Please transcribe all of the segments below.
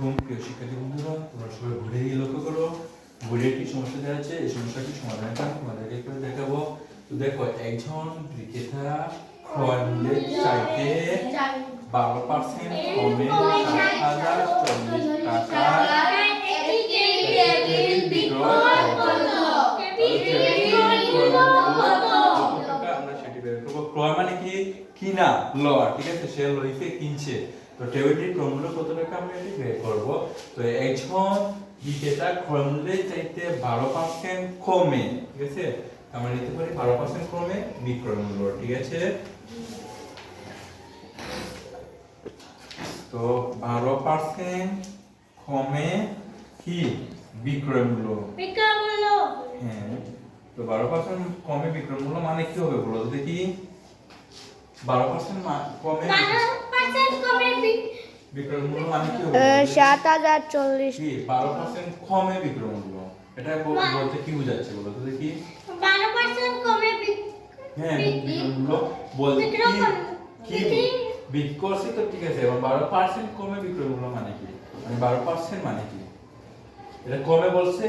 আলাইকুম প্রিয় শিক্ষার্থী বন্ধুরা, তোমরা সবাই ঘুরে গিয়ে লক্ষ্য করো ঘুরে কি সমস্যা দেওয়া আছে এই সমস্যাটি সমাধানটা তোমাদেরকে করে দেখাবো। তো দেখো, একজন বিক্রেতা ক্রয় চাইতে বারো পার্সেন্ট কমে হাজার চল্লিশ টাকা। ক্রয় মানে কি? কিনা লওয়া ঠিক আছে? সে লইছে কিনছে। তো টেবিলটির ক্রমমূল্য কত টাকা আমরা এটি বের করব। তো একজন বিক্রেতা ক্রয় মূল্যের চাইতে বারো পার্সেন্ট কমে ঠিক আছে? আমরা নিতে পারি বারো পার্সেন্ট কমে বিক্রয় মূল্য ঠিক আছে? তো বারো পার্সেন্ট কমে কি? বিক্রয় মূল্য হ্যাঁ তো বারো পার্সেন্ট কমে বিক্রয় মূল্য মানে কি হবে বলো দেখি? বারো পার্সেন্ট কমে বিক্রয় মূল্য মানে কি হবে? বলো তো? সাত হাজার চল্লিশ। কি বারো পার্সেন্ট কমে বিক্রয় মূল্য এটা বল- বলতে কি বোঝাচ্ছে বলো তো দেখি। হ্যাঁ বিক্রয় মূল্য বলতে কি কি? বিক্রি করছে তো ঠিক আছে এবার বারো পার্সেন্ট কমে বিক্রয় মূল্য মানে কি? মানে বারো পার্সেন্ট মানে কি? এটা কমে বলছে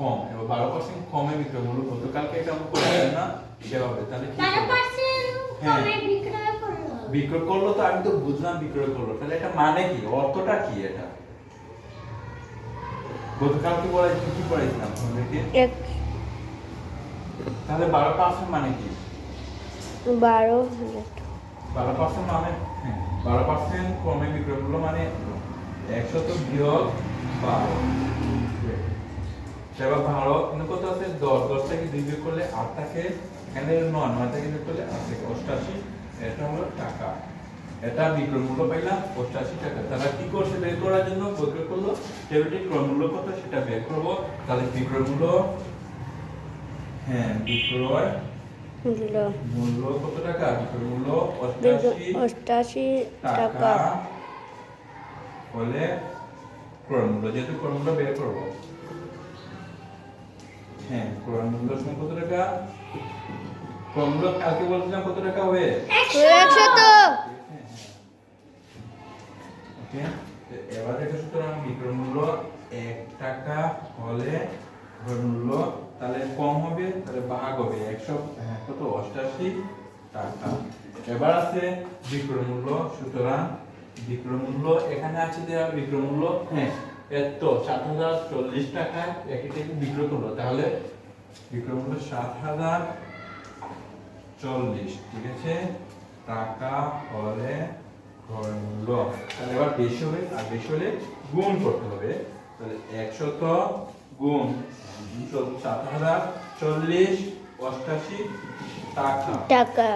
কম। এবার বারো পার্সেন্ট কমে বিক্রয় মূল্য গতকালকে এটা আমরা করে না সেভাবে। তাহলে কি করব? বিক্রয় করল তো আমি তো বুঝলাম বিক্রয় করল। তাহলে এটা মানে কি? অর্থটা কি এটা? গতকালকে বলাই কি পড়াইছিলাম এক তাহলে বারো পার্সেন্ট মানে কি? বারো বারো পার্সেন্ট মানে হ্যাঁ বারো পার্সেন্ট কমে বিক্রয় মূল্য মানে একশত বিয়োগ বারো। এবার ভালো কিন্তু কত আছে? দশ দশ থেকে দুই বিয়োগ করলে আট থাকে এখানে নয় নয় থেকে বিয়োগ করলে আট থেকে অষ্টাশি এটা হলো টাকা এটা বিক্রয় মূল্য পাইলাম অষ্টাশি টাকা। তারা কি করছে বের করার জন্য? বিক্রয় করল। টেবিলটি ক্রয় মূল্য কত সেটা বের করব। তাহলে বিক্রয় মূল্য হ্যাঁ বিক্রয় মূল্য। কত টাকা? বিক্রয় মূল্য অষ্টাশি টাকা টাকা। হলে ক্রয় মূল্য যেহেতু ক্রয় মূল্য বের করব। হ্যাঁ ক্রয় মূল্য কত টাকা? ক্রয় মূল্য কালকে বলছিলাম কত টাকা হবে? ওকে এবার দেখো সুতরাং বিক্রয় মূল্য এক টাকা হলে ক্রয় মূল্য তাহলে কম হবে তাহলে ভাগ হবে একশো হ্যাঁ, কত? অষ্টাশি টাকা। এবার আছে বিক্রয় মূল্য সুতরাং বিক্রয় মূল্য এখানে আছে দেওয়া বিক্রয় মূল্য হ্যাঁ এত সাত হাজার চল্লিশ টাকায় একটি বিক্রয় করল তাহলে বিক্রয় মূল্য সাত হাজার চল্লিশ ঠিক আছে? টাকা হলে ক্রয় তাহলে এবার বেশি হবে আর বেশি হলে গুণ করতে হবে। তাহলে একশত গুণ সাত হাজার চল্লিশ অষ্টাশি টাকা। টাকা।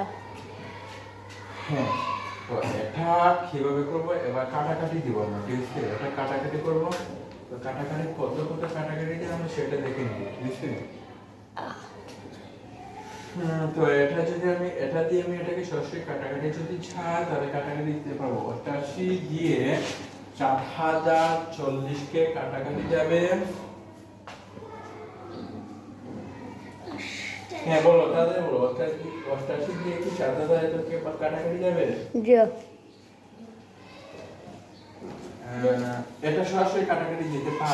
হ্যাঁ তো এটা কীভাবে করব? এবার কাটাকাটি দিব আমরা ঠিক আছে? এটা কাটাকাটি করব। তো কাটাকাটি কত কত কাটাকাটি আমরা সেটা দেখে নিব ঠিক আছে তো এটা যদি আমি এটা দিয়ে আমি এটাকে সরাসরি কাটাকাটি যদি ছাড় তাহলে কাটাকাটি দিতে পারব। অষ্টাশি দিয়ে চার হাজার চল্লিশকে কাটাকাটি যাবে। হ্যাঁ বলো তাহলে বলো অষ্টাশি অষ্টাশি দিয়ে কি চার হাজার এতকে কাটাকাটি যাবে? এটা সরাসরি কাটাকাটি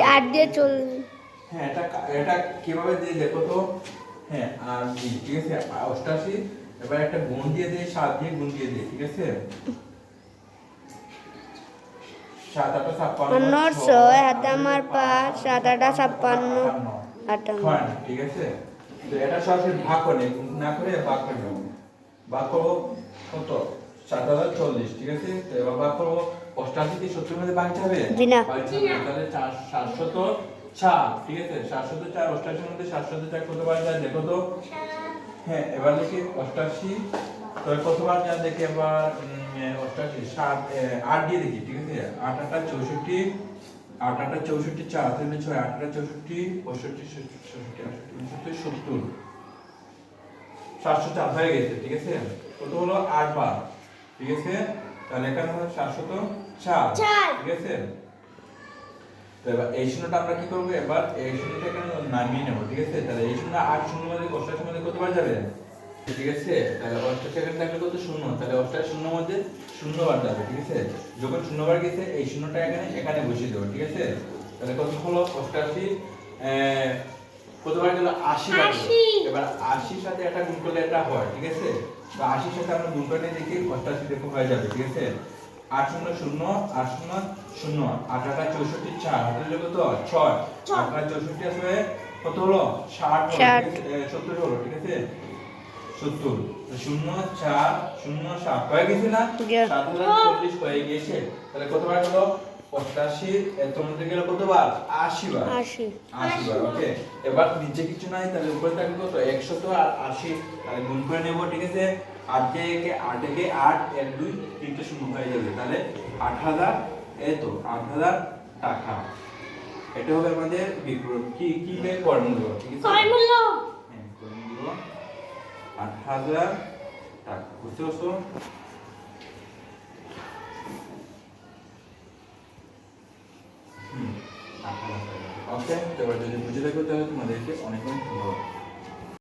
চার দিয়ে চল হ্যাঁ এটা এটা কীভাবে দিয়ে দেখো তো? হ্যাঁ আর ঠিক আছে অষ্টাশি এবার একটা গুণ দিয়ে দিয়ে সাত দিয়ে গুণ দিয়ে দিয়ে ঠিক আছে? সাত আটা ছাপ্পান্ন ছয় হাতে আমার পাঁচ সাত আটা ছাপ্পান্ন আটান্ন ঠিক আছে? তো এটা সরাসরি ভাগ করে না করে ভাগ করে নেব ভাগ করব কত? সাত হাজার চল্লিশ ঠিক আছে? তো এবার ভাগ করব অষ্টাশি কি সত্তর মধ্যে ভাগ যাবে। তাহলে চার সাতশত চার ঠিক আছে? সাতশত চার অষ্টাশির মধ্যে সাতশত চার কতবার যায় দেখো তো? হ্যাঁ এবার দেখি অষ্টাশি। তবে কতবার যা দেখি এবার অষ্টাশি সাত আট দিয়ে দেখি ঠিক আছে? আট আটটা চৌষট্টি আট আটটা চৌষট্টি চার তিন ছয় আট আটটা চৌষট্টি পঁয়ষট্টি ষষ্ঠি আটষট্টি উনসত্তর সত্তর। সাতশো চার হয়ে গেছে ঠিক আছে? কত হলো? আট বার ঠিক আছে? তাহলে এখানে হলো সাতশত চার। ঠিক আছে? তো এবার এই শূন্যটা আমরা কি করব? এবার এই শূন্যটা এখানে নামিয়ে নেব ঠিক আছে? তাহলে এই শূন্য আট শূন্য মধ্যে অষ্টাশি মধ্যে কতবার যাবে? ঠিক আছে? তাহলে অষ্টাশি এখানে থাকলে কত শূন্য? তাহলে অষ্টাশি শূন্য মধ্যে শূন্য যাবে ঠিক আছে? যখন শূন্য বার গেছে এই শূন্যটা এখানে এখানে বসিয়ে দেবো ঠিক আছে? তাহলে কত হলো? অষ্টাশি কতবার গেল? আশি। বার এবার আশির সাথে একটা গুণ করলে এটা হয় ঠিক আছে? তো আশির সাথে আমরা গুণ করে দেখি অষ্টাশি দেখো হয়ে যাবে ঠিক আছে? আট শূন্য শূন্য আট শূন্য শূন্য আট আটা চৌষট্টি চার হাতের যোগ কত ছয় ছয়। আট আটা চৌষট্টি আসবে কত হলো? ষাট হলো, ষাট। ঠিক আছে? এ, সত্তর হলো ঠিক আছে? সত্তর। শূন্য চার শূন্য সাত। হয়ে গেছে না? সাত হাজার চল্লিশ হয়ে গিয়েছে। তাহলে কতবার হলো? মধ্যে গেল কতবার আশি বার। আশি বার ওকে। এবার নিচে কিছু নাই তাহলে উপরে থাকবে কত? একশত আর আশি। তাহলে গুণ করে নেব ঠিক আছে? আট কে একে আট একে আট এক দুই তিনটে শূন্য হয়ে যাবে। তাহলে আট হাজার এই তো আট হাজার টাকা। এটা হবে আমাদের বিক্রয়। কি কি বের কর্মূল্য ঠিক আছে? কয় হ্যাঁ, কর্মূল্য আট হাজার টাকা। বুঝতে পারছ? হুম আট হাজার টাকা। ওকে এবার যদি বুঝে থাকো তাহলে তোমাদেরকে অনেক অনেক ধন্যবাদ।